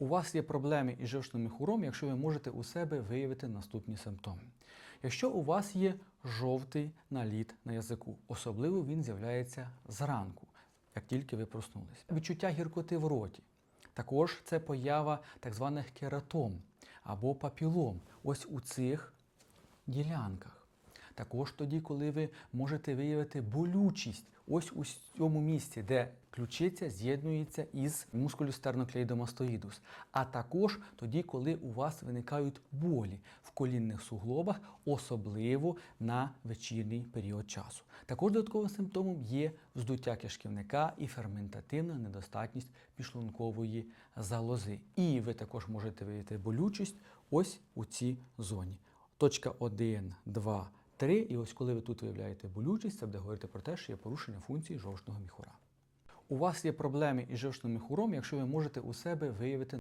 У вас є проблеми із жовчним міхуром, якщо ви можете у себе виявити наступні симптоми. Якщо у вас є жовтий наліт на язику, особливо він з'являється зранку, як тільки ви проснулись. Відчуття гіркоти в роті. Також це поява так званих кератом або папілом. Ось у цих ділянках. Також тоді, коли ви можете виявити болючість ось у цьому місці, де ключиця з'єднується із мускулю стерноклеїдомастоїдус. А також тоді, коли у вас виникають болі в колінних суглобах, особливо на вечірній період часу. Також додатковим симптомом є вздуття кишківника і ферментативна недостатність підшлункової залози. І ви також можете виявити болючість ось у цій зоні. Точка 1, 2, 3. І ось коли ви тут виявляєте болючість, це буде говорити про те, що є порушення функції жовчного міхура. У вас є проблеми із жовчним міхуром, якщо ви можете у себе виявити